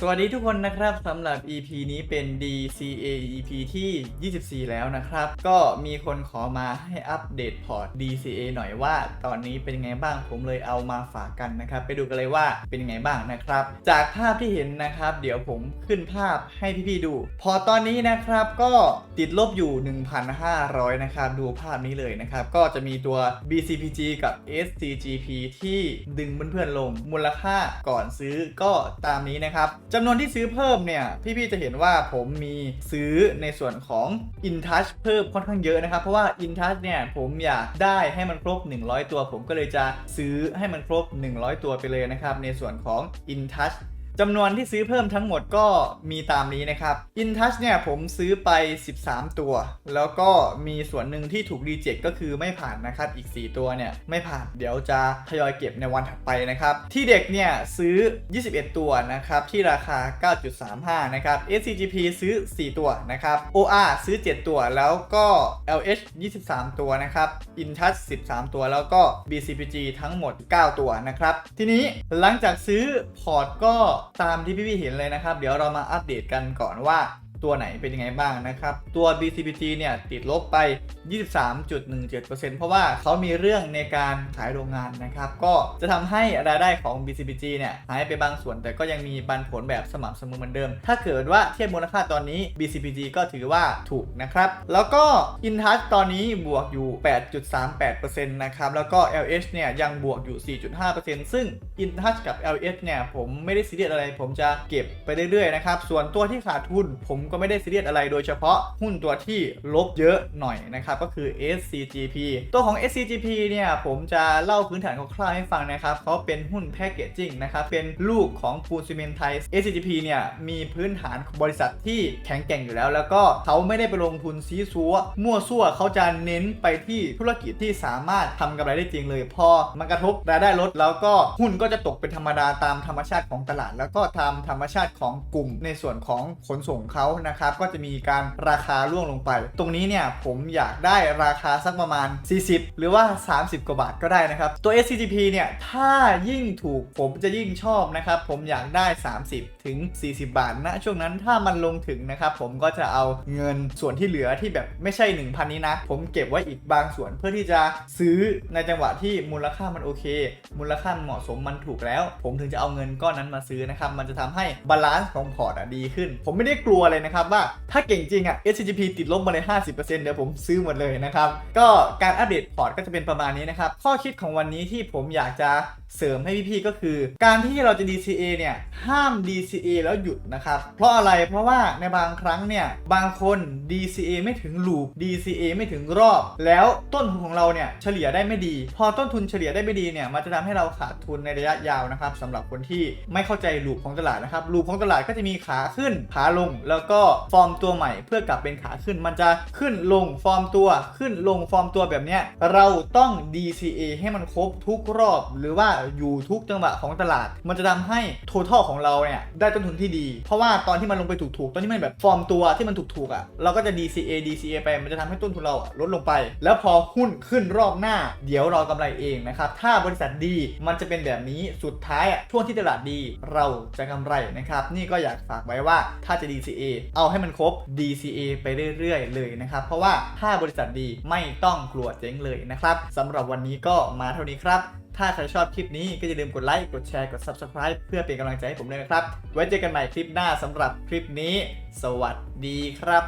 สวัสดีทุกคนนะครับสำหรับ EP นี้เป็น DCA EP ที่ 24 แล้วนะครับ ก็มีคนขอมาให้อัปเดตพอร์ต DCA หน่อยว่า ตอนนี้เป็นยังไงบ้างผมเลยเอามาฝากกันนะครับ ไปดูกันเลยว่าเป็นยังไงบ้างนะครับ จากภาพที่เห็นนะครับ เดี๋ยวผมขึ้นภาพให้พี่ๆดู พอตอนนี้นะครับก็ติดลบอยู่ 1,500 นะครับ ดูภาพนี้เลยนะครับ ก็จะมีตัว BCPG กับ SCGP ที่ดึงเพื่อนๆลงมูลค่าก่อนซื้อก็ตามนี้นะครับจำนวนที่ซื้อเพิ่มเนี่ย พี่ๆจะเห็นว่าผมมีซื้อในส่วนของ InTouch เพิ่มค่อนข้างเยอะนะครับ เพราะว่า InTouch เนี่ยผมอยากได้ให้มันครบ 100 ตัว ผมก็เลยจะซื้อให้มันครบ 100 ตัวไปเลยนะครับในส่วนของ InTouch จำนวนที่ซื้อเพิ่มทั้งหมดก็มีตามนี้นะครับ InTouch เนี่ยผมซื้อไป 13 ตัว แล้วก็มีส่วนหนึ่งที่ถูกรีเจ็คก็คือไม่ผ่านนะครับ อีก 4 ตัวเนี่ยไม่ผ่านเดี๋ยวจะทยอยเก็บในวันถัดไปนะครับ ที่เด็กเนี่ยซื้อ 21 ตัวนะครับ ที่ราคา 9.35 นะครับ SCGP ซื้อ 4 ตัวนะครับ OR ซื้อ 7 ตัวแล้วก็ LH 23 ตัวนะครับ InTouch 13 ตัวแล้วก็ BCPG ทั้งหมด 9 ตัวนะครับ ทีนี้หลังจากซื้อพอร์ตก็ตามที่พี่ๆเห็นเลยนะครับ เดี๋ยวเรามาอัปเดตกันก่อนว่า ตัวไหนเป็นยังไงบ้างนะครับ ตัว BCPT เนี่ยติดลบไป 23.17%เพราะว่าเขามีเรื่องในการขายโรงงานนะครับ ก็จะทำให้รายได้ของ BCPT เนี่ยหายไปบางส่วน แต่ก็ยังมีปันผลแบบสม่ำเสมอเหมือนเดิม ถ้าเกิดว่าเทียบมูลค่าตอนนี้ BCPT ก็ถือว่าถูกนะครับ แล้วก็ InTouch ตอนนี้บวกอยู่ 8.38%นะครับ แล้วก็ LH เนี่ยยังบวกอยู่ 4.5%ซึ่ง InTouch กับ LH เนี่ยผมไม่ได้ซีเรียสอะไร ผมจะเก็บไปเรื่อยๆนะครับ ส่วนตัวที่ขาดทุนผมก็ไม่ได้ซีเรียสอะไรโดยเฉพาะหุ้นตัวที่ลบเยอะหน่อยนะครับก็คือ SCGP ตัวของ SCGP เนี่ยผมจะเล่าพื้นฐานคร่าวๆให้ฟังนะครับเขาเป็นหุ้นแพคเกจจิ้งนะครับเป็นลูกของปูนซีเมนไทย SCGP เนี่ยมีพื้นฐานบริษัทที่แข็งแกร่งอยู่แล้ว แล้วก็เขาไม่ได้ไปลงทุนซีซัวมั่วซั่วเขาจะเน้นไปที่ธุรกิจที่สามารถทำกำไรได้จริงเลย พอมันกระทบรายได้ลดแล้วก็หุ้นก็จะตกเป็นธรรมดาตามธรรมชาติของตลาด แล้วก็ตามธรรมชาติของกลุ่มในส่วนของขนส่งเขานะครับก็จะมีการราคาร่วงลงไป ตรงนี้เนี่ยผมอยากได้ราคาสักประมาณ 40 หรือว่า 30 กว่าบาทก็ได้นะครับ ตัว SCGP เนี่ยถ้ายิ่งถูกผมจะยิ่งชอบนะครับ ผมอยากได้ 30 ถึง 40 บาทนะช่วงนั้นถ้ามันลงถึงนะครับ ผมก็จะเอาเงินส่วนที่เหลือที่แบบไม่ใช่ 1,000 นี้นะ ผมเก็บไว้อีกบางส่วนเพื่อที่จะซื้อในจังหวะที่มูลค่ามันโอเค มูลค่าเหมาะสมมันถูกแล้ว ผมถึงจะเอาเงินก้อนนั้นมาซื้อนะครับมันจะทำให้บาลานซ์ของพอร์ตดีขึ้น ผมไม่ได้กลัวเลยนะครับว่าถ้าเก่งจริงอะ SCGP ติดลบมาเลย 50%เดี๋ยวผมซื้อหมดเลยนะครับ ก็การอัปเดตพอร์ตก็จะเป็นประมาณนี้นะครับ ข้อคิดของวันนี้ที่ผมอยากจะเสริมให้พี่ๆก็คือ การที่เราจะ DCA เนี่ยห้าม DCA แล้วหยุดนะครับ เพราะอะไรเพราะว่าในบางครั้งเนี่ยบางคน DCA ไม่ถึงลูป DCA ไม่ถึงรอบ แล้วต้นทุนของเราเนี่ยเฉลี่ยได้ไม่ดี พอต้นทุนเฉลี่ยได้ไม่ดีเนี่ยมันจะทำให้เราขาดทุนในระยะยาวนะครับสำหรับคนที่ไม่เข้าใจลูปของตลาดนะครับลูปของตลาดก็จะมีขาขึ้นขาลงแล้วก็ฟอร์มตัวใหม่เพื่อกลับเป็นขาขึ้น มันจะขึ้นลงฟอร์มตัวขึ้นลงฟอร์มตัวแบบเนี้ยเราต้อง DCA ให้มันครบทุกรอบ หรือว่าอยู่ทุกจังหวะของตลาด มันจะทำให้ total ของเราเนี่ยได้ต้นทุนที่ดี เพราะว่าตอนที่มันลงไปถูกๆ ตอนที่มันแบบฟอร์มตัวที่มันถูกๆอะเราก็จะ DCA DCA ไปมันจะทำให้ต้นทุนเราลดลงไป แล้วพอหุ้นขึ้นรอบหน้า เดี๋ยวเรากำไรเองนะครับถ้าบริษัทดีมันจะเป็นแบบนี้สุดท้ายอะช่วงที่ตลาดดีเราจะกำไรนะครับนี่ก็อยากฝากไว้ว่าถ้าจะ DCA เอาให้มันครบ DCA ไปเรื่อยๆ เลยนะครับ เพราะว่าถ้าบริษัทดีไม่ต้องกลัวเจ๊งเลยนะครับสำหรับวันนี้ก็มาเท่านี้ครับ ถ้าใครชอบคลิปนี้ก็อย่าลืมกดไลค์ กดแชร์ กด Subscribe เพื่อเป็นกำลังใจให้ผมด้วยนะครับ ไว้เจอกันใหม่คลิปหน้าสำหรับคลิปนี้ สวัสดีครับ